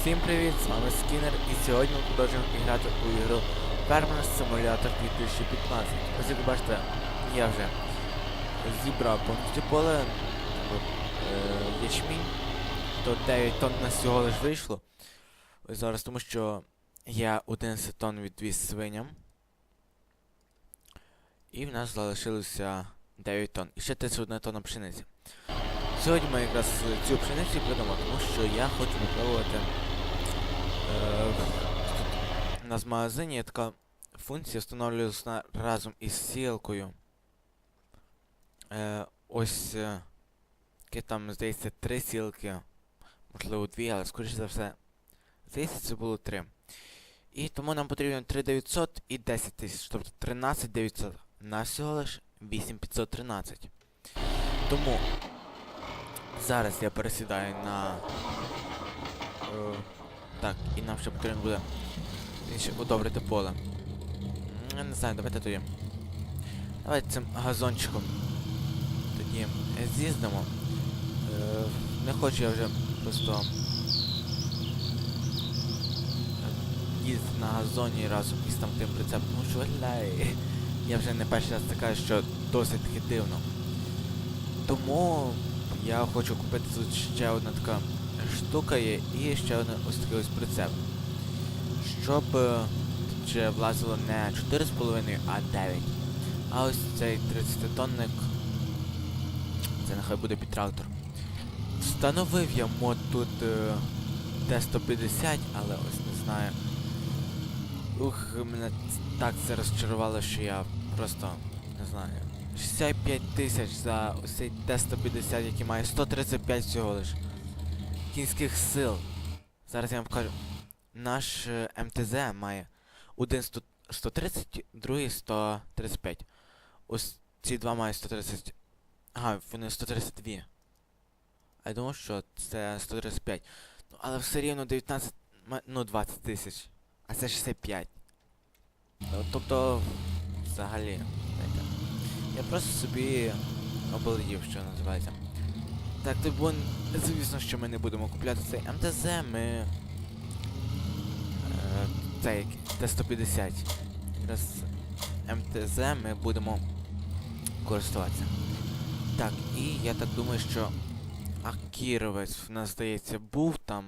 Всім привіт, з вами Скінер і сьогодні ми продовжуємо грати у ігру Farmers Simulator 2015. Ось як бачите, я вже зібрав повністю поле е, ячмінь, то 9 тонн на всього лиш вийшло. Ось зараз, тому що я 11 тонн відвіз свиням. І в нас залишилося 9 тонн. І ще 31 тонна пшениці. Сьогодні ми якраз цю пшеницю продамо, тому що я хочу попробувати. Е, у нас в магазині є така функція встановлюється разом із сілкою. Е, ось е, яке там, здається, три сілки, можливо, дві, але скоріше за все. Здається, це було три. І тому нам потрібно 3900 і 10 тисяч, тобто 13900. На всього лиш 8513. Тому Зараз я пересідаю на. Е, так, і нам ще потрібно буде удобрити поле. Я не знаю, давайте тоді. Давайте цим газончиком тоді з'їздимо. Е, не хочу я вже просто їздити на газоні разом із там тим прицепом, тому що виглядає. Я вже не перший раз така, що досить таки дивно. Тому я хочу купити тут ще одна така штука є і ще один ось такий ось прицеп. Щоб е, тут ще влазило не 4,5, а 9. А ось цей 30-тонник. Це нехай буде під трактор. Встановив я мод тут е, Т-150, але ось не знаю. Ух, мене так це розчарувало, що я просто не знаю. 65 тисяч за ось цей Т-150, який має 135 всього лиш. Кінських сил. Зараз я вам покажу. Наш е, МТЗ має один 100 130, другий 135. Ось ці два мають 130. Ага, вони 132. А я думав, що це 135. Ну, але все рівно 19, ма- ну 20 тисяч. А це 65. Ну, тобто, взагалі. Я просто собі обалдів, що називається. Так, то бо, звісно, що ми не будемо купляти цей МТЗ, ми. Е, цей Т-150. Якраз МТЗ ми будемо користуватися. Так, і я так думаю, що Акіровець в нас здається був там.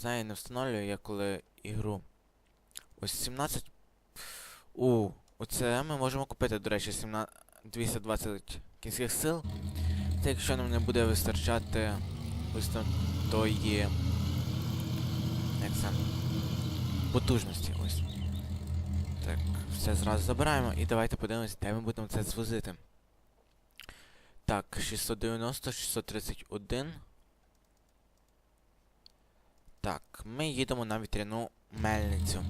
Знаю, не встановлюю я коли ігру. Ось 17. У, оце ми можемо купити, до речі, 17... 220 кінських сил. Це якщо нам не буде вистачати там тої. Як це? Потужності ось. Так, все зразу забираємо і давайте подивимось, де ми будемо це звозити. Так, 690, 631. Так, ми їдемо на вітряну мельницю.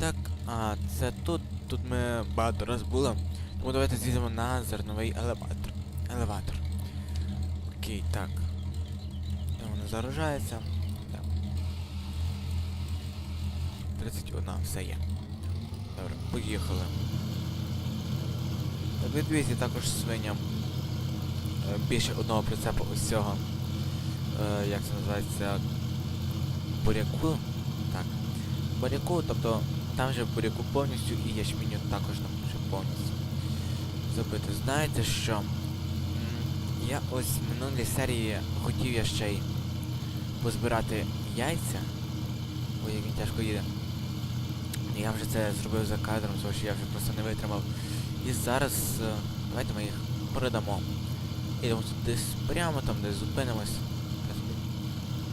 Так, а це тут. Тут ми багато раз були. Тому давайте з'їдемо на зерновий елеватор. Елеватор. Окей, так. Воно заражається? Так. 31, все є. Добре, поїхали. Так, відвізі також свиням е, більше одного прицепу ось цього. Е, як це називається? Буряку. Так. Буряку, тобто там же буряку повністю і ячменю також там вже повністю забити. Знаєте що? Я ось в минулій серії хотів я ще й позбирати яйця. Ой, як він тяжко їде. Я вже це зробив за кадром, тому що я вже просто не витримав. І зараз е, давайте ми їх продамо. Ідемо десь прямо там, де зупинимось.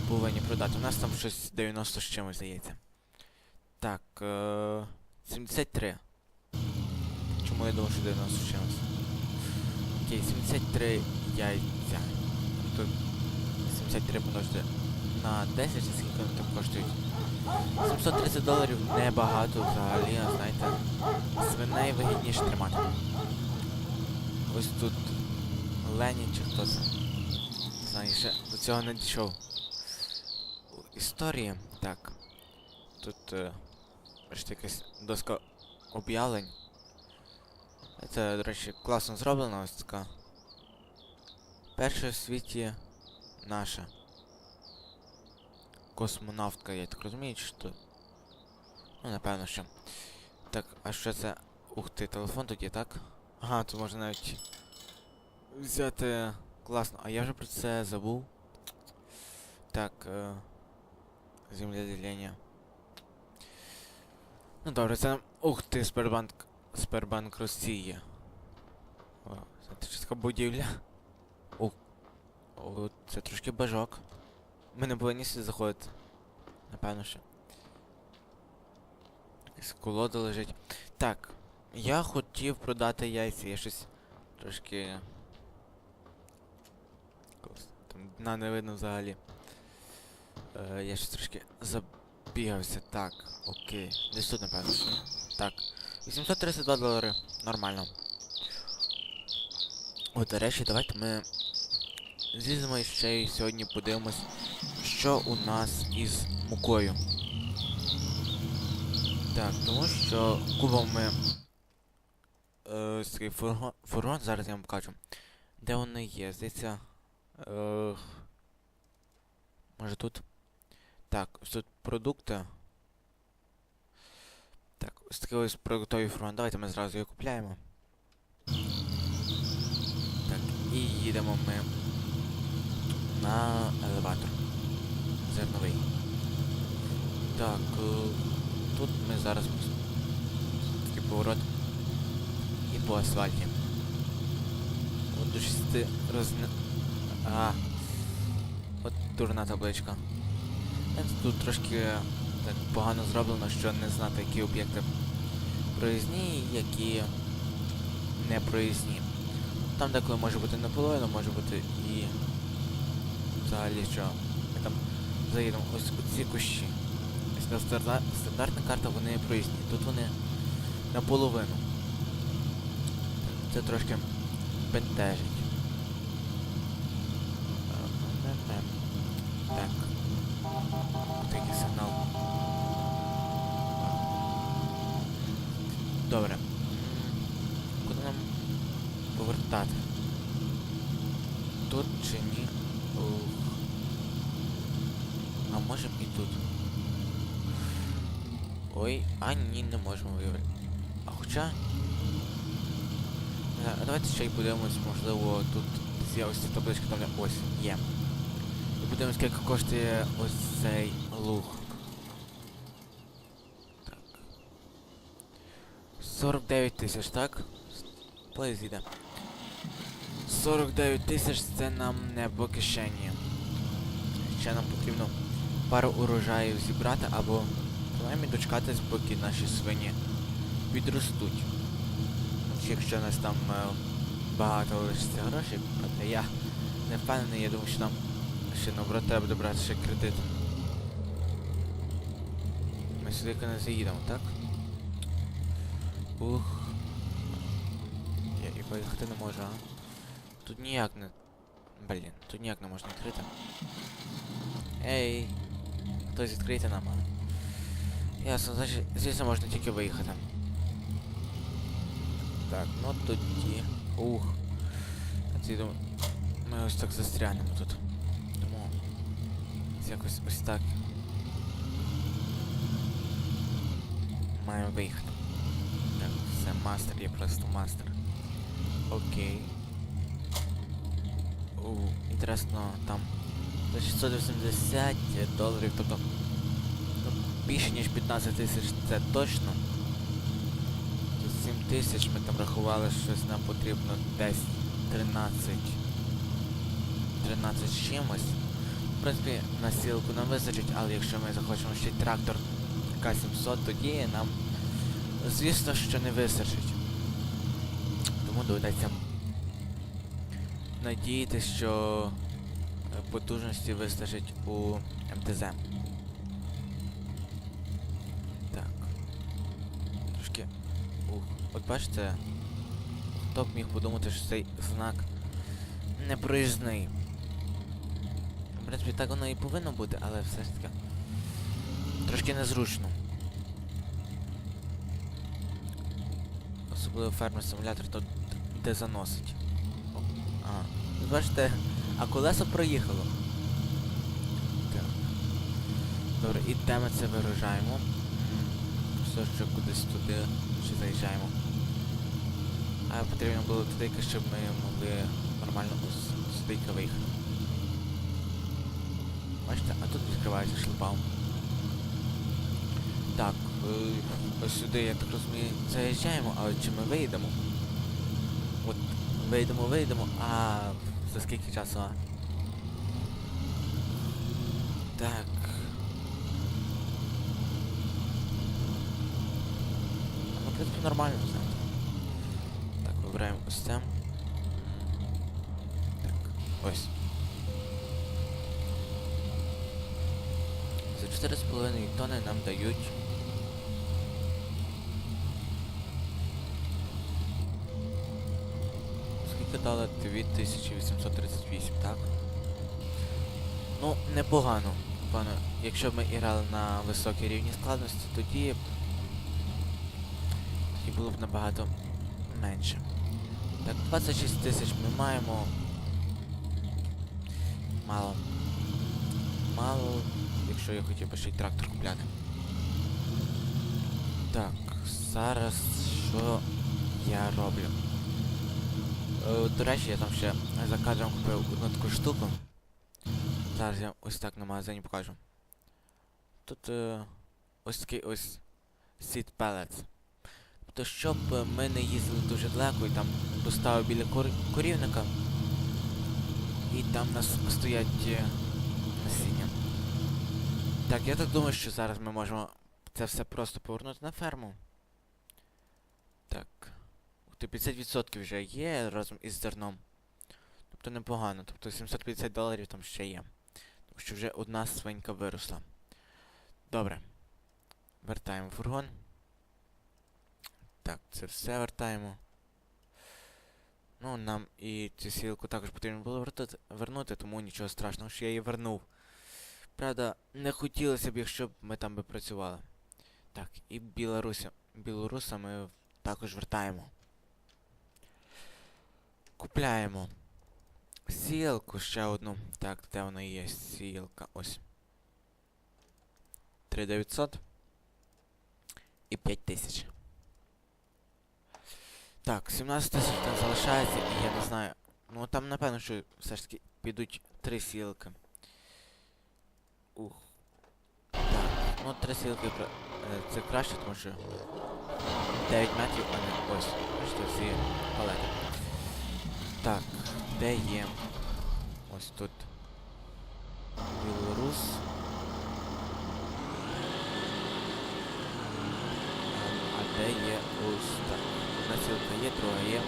Повинні продати. У нас там щось 90 з чимось здається. Так, е 73. Чому я думав, що 90 з чимось? Окей, 73 яйця. Тобто 73 помножити на 10, чи скільки вони там коштують. 730 доларів небагато взагалі, знаєте. Свиней вигідніше тримати. Ось тут Лені чи хто це. Знаю, ще до цього не дійшов. Історії. Так. Тут е, бачите, якась доска об'явлень. Це, до речі, класно зроблено ось така. Перша в світі наша. космонавтка, я так розумію, що? Ну, напевно, що. Так, а що це? Ух ти, телефон тут є, так? Ага, тут можна навіть взяти. Класно, а я вже про це забув. Так, е... земледелення. Ну добре, це. Ух ти, Сбербанк. Сбербанк Росії. О, це будівля. О, це трошки бажок. Ми не повинні сюди заходити. Напевно, що. Якась колода лежить. Так. Я хотів продати яйця, я щось трошки. Там дна не видно взагалі. Е, я щось трошки забігався. Так, окей. Десь тут, напевно, що. Так. 832 долари. Нормально. О, до речі, давайте ми з'їздимо ще й сьогодні подивимось, що у нас із мукою. Так, тому що кубом ми. Е, цей фургон, фургон, зараз я вам покажу. Де вони є? Здається. Е, може тут? Так, тут продукти. Так, ось такий ось продуктовий фургон. Давайте ми зразу його купляємо. Так, і їдемо ми на елеватор. Зерновий. Так, е, тут ми зараз такий поворот і по асфальті. От до 6 розне... А. От дурна табличка. Е, Тут трошки так погано зроблено, що не знати, які об'єкти проїзні і які не проїзні. Там деколи може бути наполовину, може бути і взагалі що. Ми там заїдемо ось у ці кущі. Ось на стандартна карта вони проїзні. Тут вони наполовину. Це трошки бентежить. Так. Такий сигнал. Добре. М, Куди нам повертати? Тут чи ні? Ух. А можемо і тут. Ой, а ні, не можемо виявити. А хоча. Давайте ще й подивимось, можливо, тут з'явиться табличка там ось, є. І подивимось, скільки коштує ось цей луг. Так. 49 тисяч, так? Плейз іде. 49 тисяч це нам не по кишені. Ще нам потрібно пару урожаїв зібрати або принаймні дочекатись, поки наші свині підростуть. Якщо у нас там е, багато лишиться грошей, проте я не впевнений, я думаю, що нам ще наоборот треба добрати ще кредит. Ми сюди не заїдемо, так? Ух. Я і поїхати не можу, а? Тут ніяк не... Блін, тут ніяк не можна відкрити. Ей! Хтось відкрийте нам, а? Ясно, значить, звісно можна тільки виїхати. Так, ну тоді. Ух. А ці думаю, ми ось так застрянемо тут. Тому якось ось так. Маємо виїхати. Так, це мастер, є просто мастер. Окей. У, інтересно, там за 680 доларів, тобто ну, більше ніж 15 тисяч це точно. 7 тисяч ми там рахували, щось нам потрібно десь 13. 13 з чимось. В принципі, на сілку нам вистачить, але якщо ми захочемо ще трактор К-700, тоді нам, звісно, що не вистачить. Тому доведеться надіятися, що потужності вистачить у МТЗ. Так. Трошки. Ух. От бачите, хто б міг подумати, що цей знак непроїзний. В принципі, так воно і повинно бути, але все ж таки трошки незручно. Особливо фермер симулятор тут де заносить. О, Ага. Бачите, а колесо проїхало. Так. Добре, і де ми це виражаємо? Все, що кудись туди ще заїжджаємо. А потрібно було туди, щоб ми могли нормально з- сюди виїхати. Бачите, а тут відкривається шлагбаум. Так, е, ось сюди, я так розумію, заїжджаємо, але чи ми вийдемо? От, вийдемо, вийдемо, а за скільки часу? а? Так. Ну, нормально, знаєте. Ось. Так, ось. За 4,5 тонни нам дають. Скільки дали? 2838, так? Ну, непогано. Пане, якщо б ми грали на високій рівні складності, тоді, тоді було б набагато менше. Так, 26 тисяч ми маємо. Мало. Мало, якщо я хотів би ще й трактор купляти. Так, зараз що я роблю? Е, До речі, я там ще за кадром купив одну таку штуку. Зараз я ось так на магазині покажу. Тут е, ось такий ось seed pellets. Тобто, щоб ми не їздили дуже далеко і там поставив біля кор- корівника. І там у нас стоять е, насіння. Так, я так думаю, що зараз ми можемо це все просто повернути на ферму. Так. Ти, 50% вже є разом із зерном. Тобто непогано. Тобто 750 доларів там ще є. Тому що вже одна свинька виросла. Добре. Вертаємо фургон. Так, це все вертаємо. Ну, нам і цю сілку також потрібно було вертати, вернути, тому нічого страшного, що я її вернув. Правда, не хотілося б, якщо б ми там би працювали. Так, і Білоруся. Білоруса ми також вертаємо. Купляємо. Сіялку ще одну. Так, де вона є? Сіялка. Ось. 3900. І 5000. Так, 17 тисяч там залишається, і я не знаю. Ну там напевно, що все ж таки підуть три сілки. Ух. Так, ну три сілки е, це краще, тому що 9 метрів, а не ось. Бачите, всі палети. Так, де є? Ось тут. Білорус. А, а де є ось так. Одна сілка є, друга є.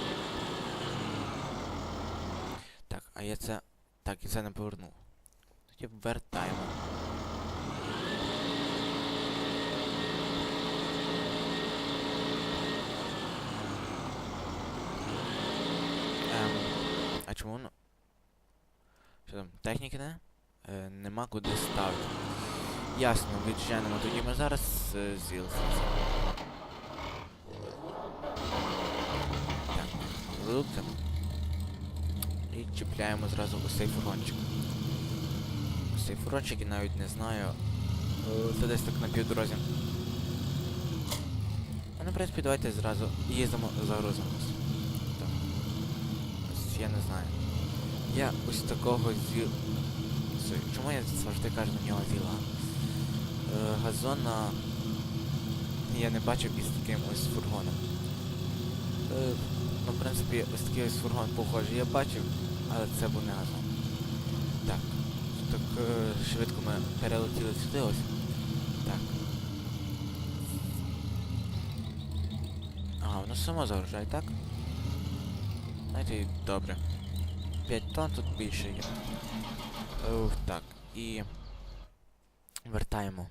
Так, а я це. Так, і це не повернув. Тоді вертаємо. Ем, а чому воно? Що там, техніки не? Е, нема куди ставити. Ясно, відженемо. Тоді ми зараз е, зілися. Так, продукти. І чіпляємо зразу ось цей фургончик. Ось цей фургончик я навіть не знаю. Е, Це десь так на півдорозі. А ну, в принципі, давайте зразу їздимо, загрузимось. Так. Ось я не знаю. Я ось такого. Це- Чому я завжди кажу на нього зіла? Е, газона я не бачив із таким ось фургоном. Е, ну, в принципі, ось такий ось фургон похожий я бачив, але це був не газон. Так. Так е, швидко ми перелетіли сюди ось. Так. А, воно само загружає, так? Знаєте, добре. 5 тонн тут більше є. Ух, так, і вертаємо.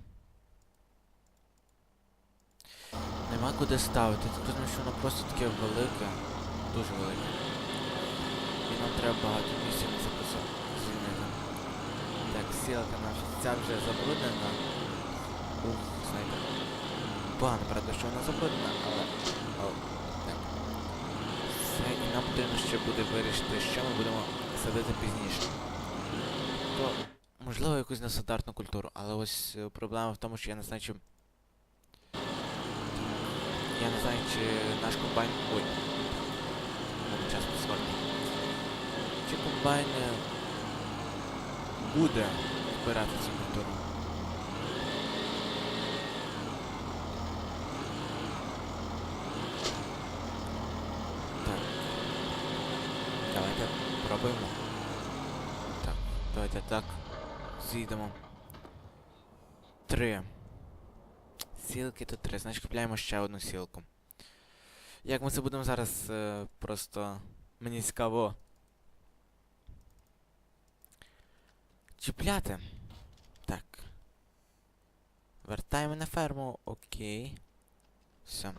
Нема куди ставити, так розумію, що воно просто таке велике, дуже велике. І нам треба багато місця на запису звільнити. Так, сілка наша, ця вже забруднена. Ух, знаєте. Погано, правда, що вона забруднена, але... О, так. Все, і нам потрібно ще буде вирішити, що ми будемо садити пізніше. То, Можливо, якусь нестандартну культуру, але ось е, проблема в тому, що я не знаю, чи. Я не знаю, чи наш комбайн. Ой. Мене час прискорити. Чи комбайн буде вбирати цю культуру? Так. Давайте пробуємо. Так, давайте так. Зійдемо. Три. Сілки тут три. Значить купляємо ще одну сілку. Як ми це будемо зараз е, просто. Мені цікаво. Чіпляти. Так. Вертаємо на ферму. Окей. Все.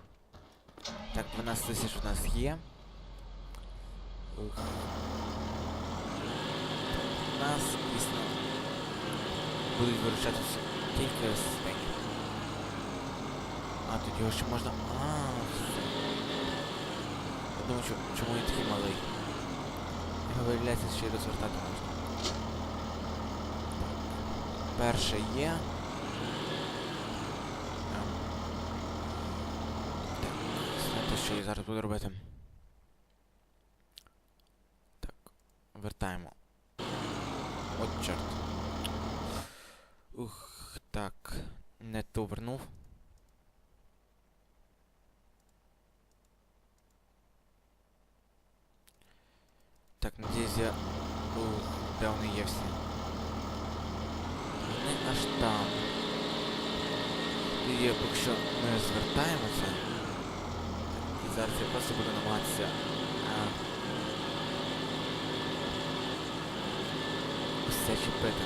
Так, 12 тисяч у нас є. Ух. У нас, дійсно, будуть виручати всі- тільки свині. А, тут його ще можна... А, думаю, що, чому він такий малий. Його виявляється ще й розвертати можна. Перше є. Так, знаєте, що я зараз буду робити? Так, вертаємо. От чорт. Ух, так. Не ту вернув. Так, надіюсь, я... Ух, де вони є всі? Аж там. І поки що ми звертаємося. І зараз я просто буду намагатися. Все чіпити.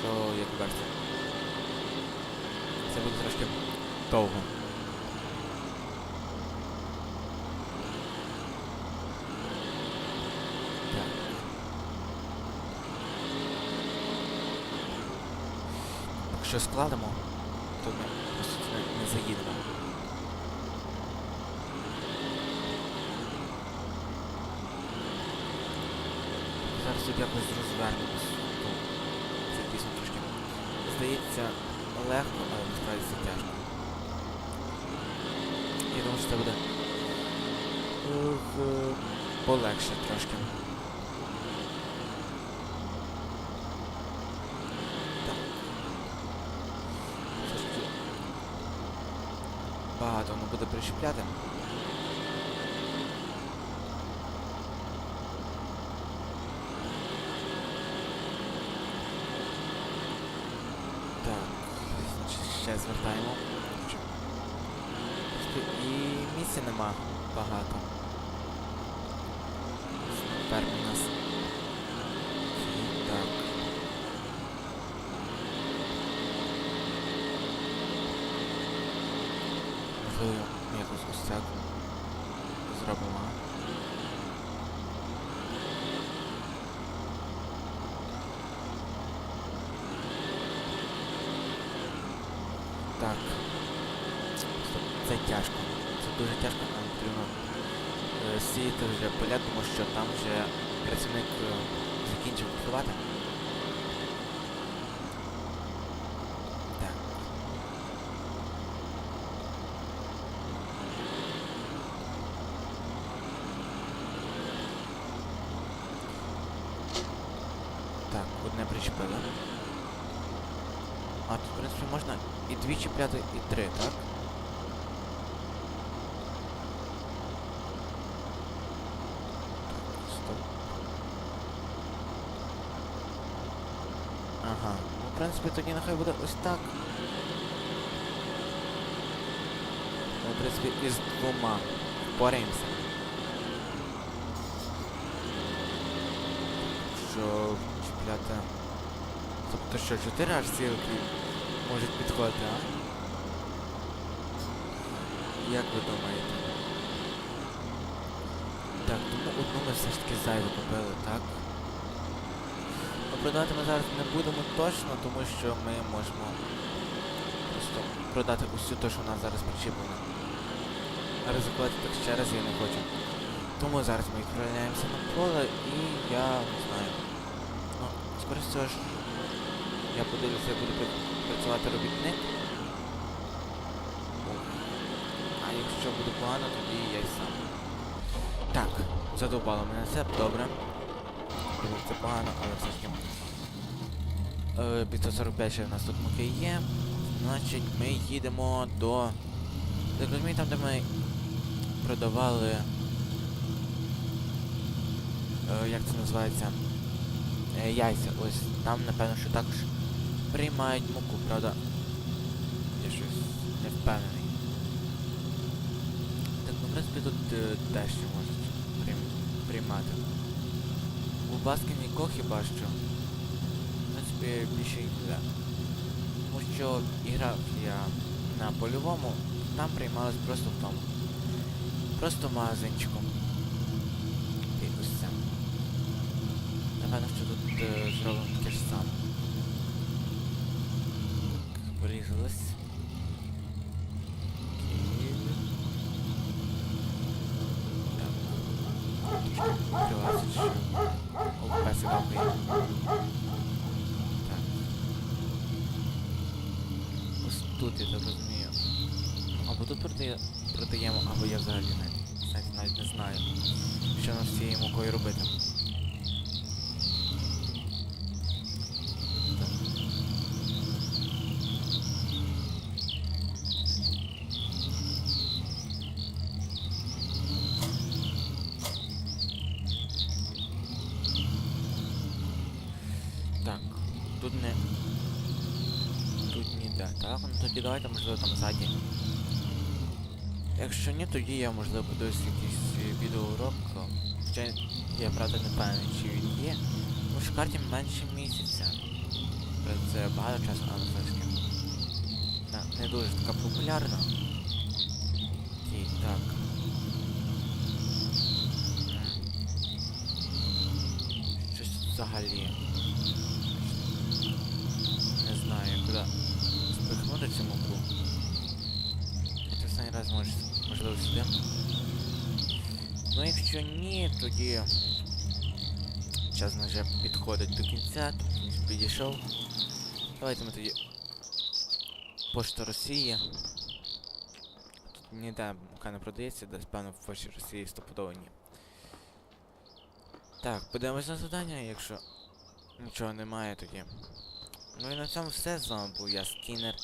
Що, як бачите. Це буде трошки довго. Так. Якщо складемо, то ми просто не, заїдемо. Зараз тут якось розвернемось. Це дійсно трошки. Здається, легко, але насправді це тяжко. Я думаю, що це буде е, полегше трошки. Так. Трошки багато воно буде прищепляти. Так, ще звертаємо. І місця нема багато. Тепер у нас. Так. Можливо, якось ось так зробимо. Так. Це тяжко. Це дуже тяжко, нам потрібно е, сіяти вже поля, тому що там вже працівник е, закінчив працювати. Так. Так, одне причепили. А тут, в принципі, можна і дві чіпляти, і три, так? Так, стоп. Ага. Ну, в принципі, тоді нехай буде ось так. В принципі, із двома впораємося. Що чіпляти... Тобто що, 4 аж сілки можуть підходити, а? Як ви думаєте? Так, тому одну ми все ж таки зайву купили, так? Продати ми зараз не будемо точно, тому що ми можемо просто продати усю те, що у нас зараз причіплено. Ризикувати так ще раз я не хочу. Тому зараз ми відправляємося на поле і я не знаю. Ну, скоріше всього ж Я подивлюся, як буде працювати робітник. А якщо буде погано, тоді я й сам. Так, задовбало мене це, добре. Думав, Це погано, але все ж таки. Е, 545 ще в нас тут муки є. Значить, ми їдемо до. Так розумію, там, де ми продавали. Е, як це називається? Е, яйця. Ось там, напевно, що також приймають муку, правда. Я щось не впевнений. Так, ну в принципі тут е, дещо можуть прийм- приймати. У Баскіні Ко хіба що. В принципі, більше і не. Тому що іграв я на польовому, там приймалось просто в тому. Просто магазинчиком. І ось це. Напевно, що тут е, зробимо таке ж саме. Порізалось. Окей. Так. Трошки відкривається, що... О, песик гавкає. Так. Ось тут, я так розумію. Або тут продає, продаємо, або я взагалі не, знаєте, навіть не знаю, що нам з цією мукою робити. Тут не... Тут ніде, так? Ну тоді давайте, можливо, там ззаді. Якщо ні, тоді я можливо подивлюсь якийсь відеоурок. Хоча я правда не певний, чи він є. Тому що менше місяця. Це багато часу, але все ж. Не, дуже така популярна. Окей, так. Щось взагалі. Не знаю, куди спихнути цю муку. Це останній раз може, можливо сюди. Ну якщо ні, тоді час вже підходить до кінця, тут підійшов. Давайте ми тоді Пошта Росії. Тут ніде мука не продається, десь певно в Пошті Росії стопудово ні. Так, подивимось на завдання, якщо нічого немає тоді. Ну і на цьому все. З вами був я, Скінер.